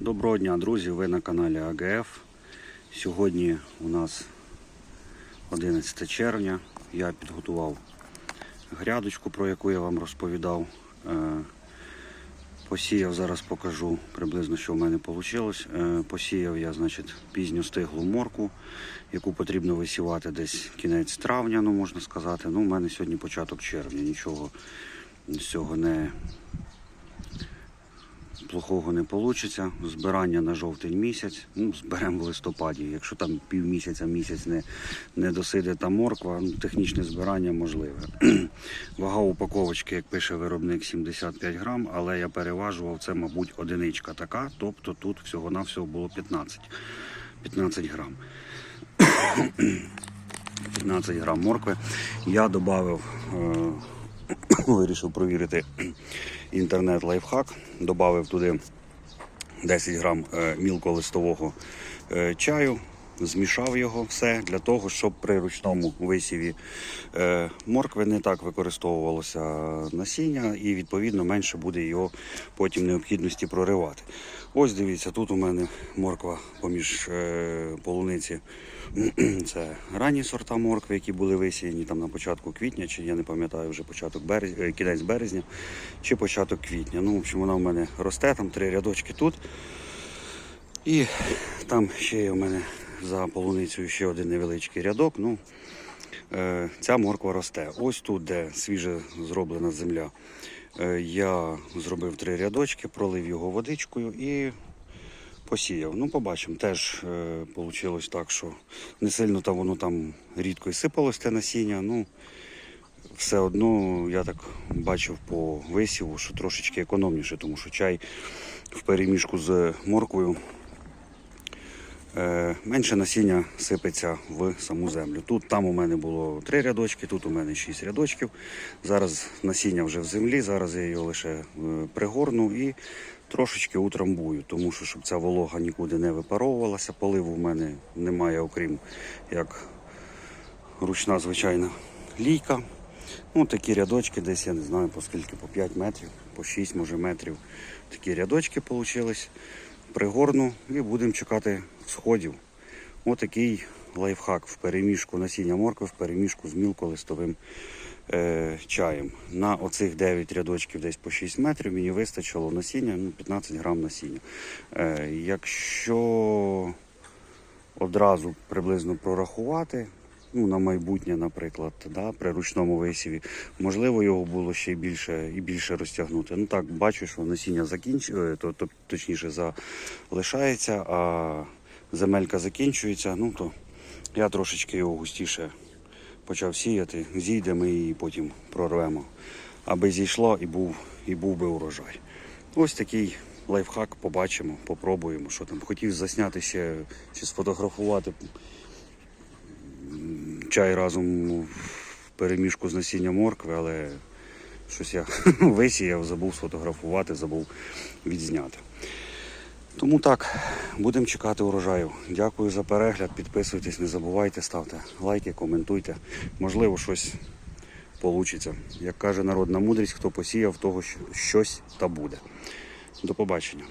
Доброго дня, друзі! Ви на каналі АГФ. Сьогодні у нас 11 червня. Я підготував грядочку, про яку я вам розповідав. Е, Посіяв, зараз покажу приблизно, що в мене вийшло. Посіяв я значить, пізню стиглу морку, яку потрібно висівати десь кінець травня, ну можна сказати. Ну, у мене сьогодні початок червня, нічого з цього не, плохого не вийде. Збирання на жовтень місяць. Ну, зберемо в листопаді. Якщо там півмісяця, місяць не, не досиде та морква, ну, технічне збирання можливе. Вага упаковочки, як пише виробник, 75 грам, але я переважував, це, мабуть, одиничка така, тобто тут всього-навсього було 15, 15 грам. 15 грам моркви. Я додав, вирішив провірити інтернет-лайфхак, додав туди 10 грам е, мілколистового е, чаю, змішав його все для того, щоб при ручному висіві е, моркви не так використовувалося насіння і відповідно менше буде його потім необхідності проривати. Ось дивіться, тут у мене морква поміж е, полуниці. Це ранні сорта моркви, які були висіяні там на початку квітня, чи я не пам'ятаю вже початок березня, кінець березня, чи початок квітня. Ну, в общем, вона у мене росте, там три рядочки тут. І там ще є у мене за полуницею ще один невеличкий рядок. Ну, е, ця морква росте. Ось тут, де свіже зроблена земля. Е, я зробив три рядочки, пролив його водичкою і посіяв. Ну, побачимо. Теж вийшло так, що не сильно там воно там рідко і сипалось те насіння. Ну, все одно я так бачив по висіву, що трошечки економніше, тому що чай в переміжку з морквою е, менше насіння сипеться в саму землю. Тут там у мене було три рядочки, тут у мене шість рядочків. Зараз насіння вже в землі, зараз я його лише е, пригорну і трошечки утрамбую, тому що щоб ця волога нікуди не випаровувалася. Поливу в мене немає, окрім як ручна звичайна лійка. Ну, такі рядочки десь, я не знаю, по скільки, по 5 метрів, по 6, може метрів. Такі рядочки вийшли. Пригорну і будемо чекати сходів. Отакий лайфхак в переміжку насіння моркви, в переміжку з мілколистовим е, чаєм. На оцих 9 рядочків десь по 6 метрів мені вистачило насіння, ну, 15 грам насіння. Е, якщо одразу приблизно прорахувати, ну, на майбутнє, наприклад, да, при ручному висіві, можливо, його було ще більше і більше розтягнути. Ну так, бачу, що насіння закінчує, то, то, точніше залишається, а земелька закінчується, ну то я трошечки його густіше почав сіяти, зійдемо і потім прорвемо. Аби зійшло і був, і був би урожай. Ось такий лайфхак, побачимо, попробуємо, що там. Хотів засняти ще чи сфотографувати чай разом в переміжку з насіння моркви, але щось я висіяв, забув сфотографувати, забув відзняти. Тому так, будемо чекати урожаю. Дякую за перегляд. Підписуйтесь, не забувайте, ставте лайки, коментуйте. Можливо, щось вийде. Як каже народна мудрість, хто посіяв, того щось та буде. До побачення.